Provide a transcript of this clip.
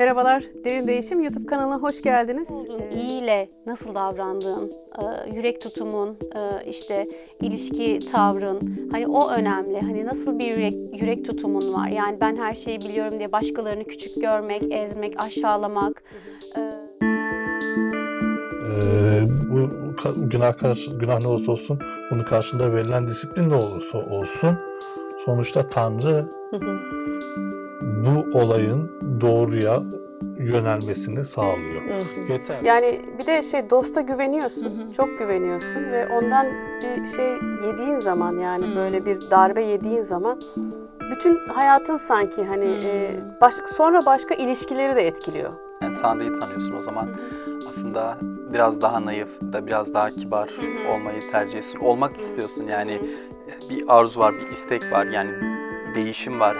Merhabalar, Derin Değişim YouTube kanalına hoş geldiniz. Ee, İyiyle nasıl davrandığın, e, yürek tutumun, e, işte ilişki tavrın, hani o önemli. Hani nasıl bir yürek, yürek tutumun var? Yani ben her şeyi biliyorum diye başkalarını küçük görmek, ezmek, aşağılamak. e, Ee, bu günah karşı, günah ne olursa olsun bunun karşında verilen disiplin ne olursa olsun sonuçta Tanrı bu olayın doğruya yönelmesini sağlıyor. Yeter. Yani bir de şey dosta güveniyorsun, çok güveniyorsun ve ondan bir şey yediğin zaman yani böyle bir darbe yediğin zaman bütün hayatın sanki hani e, baş, sonra başka ilişkileri de etkiliyor. Yani Tanrı'yı tanıyorsun o zaman aslında biraz daha naif da biraz daha kibar olmayı tercih ediyorsun. Olmak istiyorsun yani bir arzu var, bir istek var yani değişim var.